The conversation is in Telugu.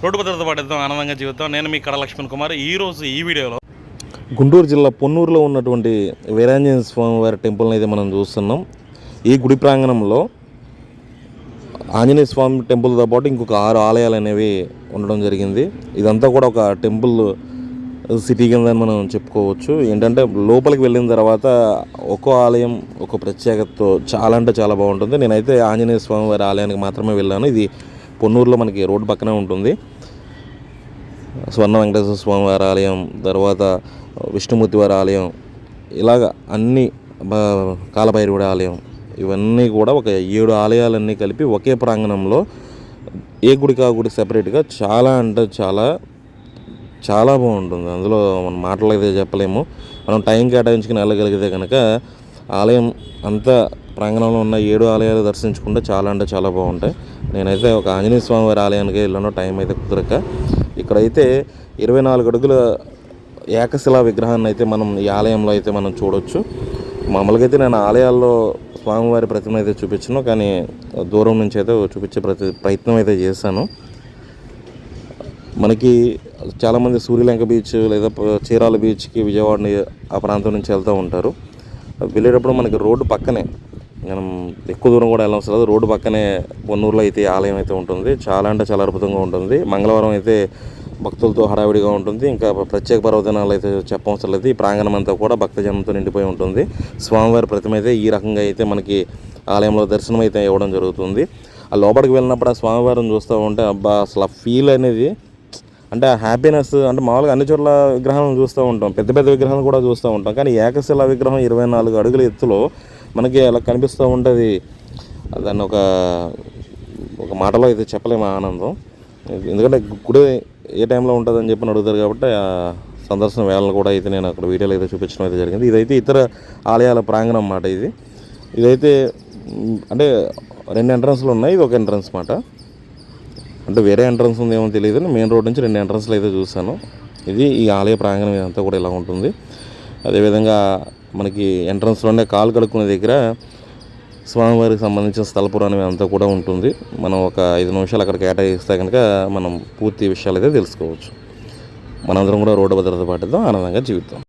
రోడ్డు భద్రత పాటిద్దాం ఆనందంగా జీవితం. నేను మీ కడ లక్ష్మణ్ కుమార్. ఈ రోజు ఈ వీడియోలో గుంటూరు జిల్లా పొన్నూరులో ఉన్నటువంటి వీరాంజనేయ స్వామి వారి టెంపుల్ని అయితే మనం చూస్తున్నాం. ఈ గుడి ప్రాంగణంలో ఆంజనేయ స్వామి టెంపుల్తో పాటు ఇంకొక ఆరు ఆలయాలు అనేవి ఉండడం జరిగింది. ఇదంతా కూడా ఒక టెంపుల్ సిటీ కింద మనం చెప్పుకోవచ్చు. ఏంటంటే లోపలికి వెళ్ళిన తర్వాత ఒక్కో ఆలయం ఒక ప్రత్యేకతతో చాలా అంటే చాలా బాగుంటుంది. నేనైతే ఆంజనేయ స్వామి వారి ఆలయానికి మాత్రమే వెళ్ళాను. ఇది పొన్నూరులో మనకి రోడ్డు పక్కనే ఉంటుంది. స్వర్ణ వెంకటేశ్వర స్వామి వారి ఆలయం తర్వాత విష్ణుమూర్తి వారి ఆలయం ఇలాగ అన్ని కాలభైరవుడి ఆలయం. ఇవన్నీ కూడా ఒక ఏడు ఆలయాలన్నీ కలిపి ఒకే ప్రాంగణంలో ఏ గుడికి ఆ గుడి సెపరేట్గా చాలా అంటే చాలా చాలా బాగుంటుంది. అందులో మనం మాటలు చెప్పలేము. మనం టైం కేటాయించుకుని వెళ్ళగలిగితే కనుక ఆలయం అంతా ప్రాంగణంలో ఉన్న ఏడు ఆలయాలు దర్శించుకుంటే చాలా అంటే చాలా బాగుంటాయి. నేనైతే ఒక ఆంజనేయ స్వామి వారి ఆలయానికి వెళ్ళాను. టైం అయితే కుదరక. ఇక్కడైతే ఇరవై నాలుగు అడుగుల ఏకశిలా విగ్రహాన్ని అయితే మనం ఈ ఆలయంలో అయితే మనం చూడొచ్చు. మామూలుగా అయితే నేను ఆలయాల్లో స్వామివారి ప్రతిమ అయితే చూపించాను. కానీ దూరం నుంచి అయితే చూపించే ప్రతి ప్రయత్నం అయితే చేశాను. మనకి చాలామంది సూర్యలంక బీచ్ లేదా చీరాల బీచ్కి విజయవాడని ఆ ప్రాంతం నుంచి వెళ్తూ ఉంటారు. వెళ్ళేటప్పుడు మనకి రోడ్డు పక్కనే మనం ఎక్కువ దూరం కూడా వెళ్ళవసరం లేదు. రోడ్డు పక్కనే పొన్నూరులో అయితే ఆలయం అయితే ఉంటుంది. చాలా అంటే చాలా అద్భుతంగా ఉంటుంది. మంగళవారం అయితే భక్తులతో హడావిడిగా ఉంటుంది. ఇంకా ప్రత్యేక పర్వదినాలు అయితే చెప్పవసరం లేదు. ఈ ప్రాంగణం అంతా కూడా భక్తజనంతో నిండిపోయి ఉంటుంది. స్వామివారి ప్రతిమ అయితే ఈ రకంగా అయితే మనకి ఆలయంలో దర్శనం అయితే ఇవ్వడం జరుగుతుంది. ఆ లోపలికి వెళ్ళినప్పుడు ఆ స్వామివారిని చూస్తూ ఉంటే అబ్బా అసలు ఆ ఫీల్ అనేది అంటే ఆ హ్యాపీనెస్ అంటే మామూలుగా అన్ని చోట్ల విగ్రహాలను చూస్తూ ఉంటాం. పెద్ద పెద్ద విగ్రహాలు కూడా చూస్తూ ఉంటాం. కానీ ఏకశిల విగ్రహం ఇరవై నాలుగు అడుగుల ఎత్తులో మనకి అలా కనిపిస్తూ ఉంటుంది. దాన్ని ఒక ఒక మాటలో అయితే చెప్పలేము ఆనందం. ఎందుకంటే గుడి ఏ టైంలో ఉంటుందని చెప్పి అడుగుతారు కాబట్టి ఆ సందర్శన వేళలు కూడా అయితే నేను అక్కడ వీడియోలో అయితే చూపించడం అయితే జరిగింది. ఇదైతే ఇతర ఆలయాల ప్రాంగణం మాట ఇది. ఇదైతే అంటే రెండు ఎంట్రన్స్లు ఉన్నాయి ఇది ఒక ఎంట్రన్స్ మాట అంటే వేరే ఎంట్రన్స్ ఉందేమో తెలియదు మెయిన్ రోడ్ నుంచి రెండు ఎంట్రన్స్లు అయితే చూశాను. ఇది ఈ ఆలయ ప్రాంగణం ఇదంతా కూడా ఇలా ఉంటుంది. అదేవిధంగా మనకి ఎంట్రన్స్లోనే కాలు కడుక్కునే దగ్గర స్వామివారికి సంబంధించిన స్థల పురాణం అంతా కూడా ఉంటుంది. మనం ఒక ఐదు నిమిషాలు అక్కడ కేటాయిస్తే కనుక మనం పూర్తి విషయాలు అయితే తెలుసుకోవచ్చు. మనందరం కూడా రోడ్డు భద్రత పాటిద్దాం ఆనందంగా జీవితం